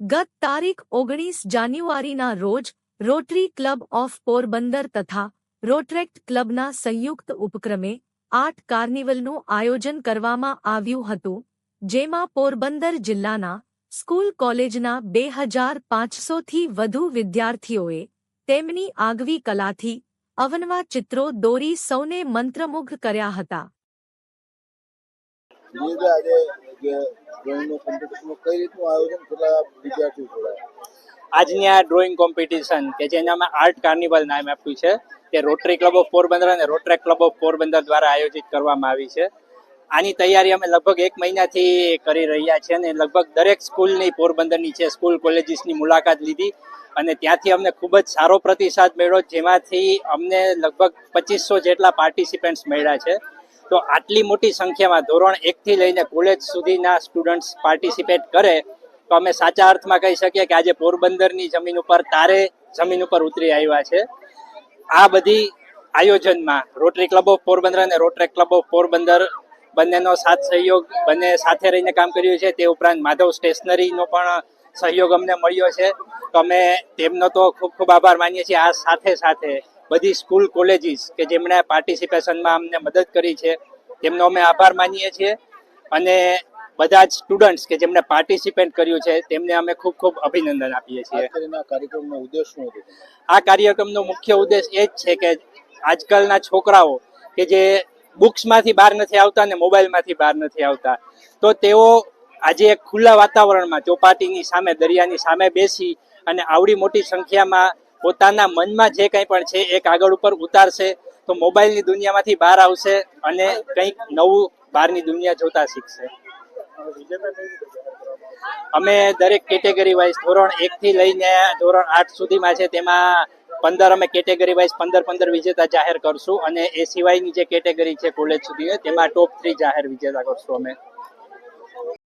ગત તારીખ ઓગણીસ જાન્યુઆરીના રોજ રોટરી ક્લબ ઓફ પોરબંદર તથા રોટરેક્ટ ક્લબના સંયુક્ત ઉપક્રમે આર્ટ કાર્નિવલનું આયોજન કરવામાં આવ્યું હતું, જેમાં પોરબંદર જિલ્લાના સ્કૂલ કોલેજના બે હજાર પાંચસોથી વધુ વિદ્યાર્થીઓએ તેમની આગવી કલાથી અવનવા ચિત્રો દોરી સૌને મંત્રમુગ્ધ કર્યા હતા. વિજયભાઈ આજે ડ્રોઈંગનું કોમ્પિટિશનનું કઈ રીતનું આયોજન કેટલા વિદ્યાર્થીઓ જોડાયા આજની આ ડ્રોઈંગ કોમ્પિટિશન કે જેને અમે આર્ટ કાર્નિવલ નામ આપ્યું છે, તે રોટરી ક્લબ ઓફ પોરબંદર અને રોટરેક ક્લબ ઓફ પોરબંદર દ્વારા આયોજિત કરવામાં આવી છે. આની તૈયારી અમે લગભગ એક મહિનાથી કરી રહ્યા છીએ અને લગભગ દરેક સ્કૂલની પોરબંદરની છે સ્કૂલ કોલેજીસની મુલાકાત લીધી અને ત્યાંથી અમને ખૂબ જ સારો પ્રતિસાદ મળ્યો, જેમાંથી અમને લગભગ પચીસો જેટલા પાર્ટિસિપન્ટ્સ મળ્યા છે. તો આટલી મોટી સંખ્યામાં ધોરણ એકથી લઈને કોલેજ સુધીના સ્ટુડન્ટ્સ પાર્ટિસિપેટ કરે, તો અમે સાચા અર્થમાં કહી શકીએ કે આજે પોરબંદરની જમીન ઉપર તારે જમીન ઉપર ઉતરી આવ્યા છે. આ બધી આયોજનમાં રોટરી ક્લબ ઓફ પોરબંદર અને રોટરી ક્લબ ઓફ પોરબંદર બંનેનો સાથ સહયોગ, બંને સાથે રહીને કામ કર્યું છે. તે ઉપરાંત માધવ સ્ટેશનરીનો પણ સહયોગ અમને મળ્યો છે. તો અમે તેમનો તો ખૂબ ખૂબ આભાર માનીએ છીએ. આ સાથે સાથે બધી સ્કૂલ કોલેજીસ કે જેમણે પાર્ટિસિપેશનમાં અમને મદદ કરી છે તેમનો અમે આભાર માનીએ છીએ. અને બધા જ સ્ટુડન્ટ્સ કે જેમણે પાર્ટિસિપેટ કર્યું છે તેમને અમે ખૂબ ખૂબ અભિનંદન આપીએ છીએ. આ કાર્યક્રમનો ઉદ્દેશ શું હતો? આ કાર્યક્રમનો મુખ્ય ઉદ્દેશ એ જ છે કે આજકાલના છોકરાઓ કે જે બુક્સમાંથી બહાર નથી આવતા ને મોબાઈલમાંથી બહાર નથી આવતા તો તેઓ આજે એક ખુલ્લા વાતાવરણમાં ચોપાટીની સામે દરિયાની સામે બેસી અને આવડી મોટી સંખ્યામાં પોતાના મનમાં જે કંઈ પણ છે એ કાગળ ઉપર ઉતારશે, તો મોબાઈલની દુનિયામાંથી બહાર આવશે અને કંઈક નવું બહારની દુનિયા જોતા શીખશે. અમે દરેક કેટેગરી વાઇઝ ધોરણ એકથી લઈને ધોરણ આઠ સુધીમાં છે, તેમાં પંદર અમે કેટેગરી વાઇઝ પંદર પંદર વિજેતા જાહેર કરશું અને એ સિવાયની જે કેટેગરી છે, કોલેજ સુધી તેમાં ટોપ થ્રી જાહેર વિજેતા કરશું અમે.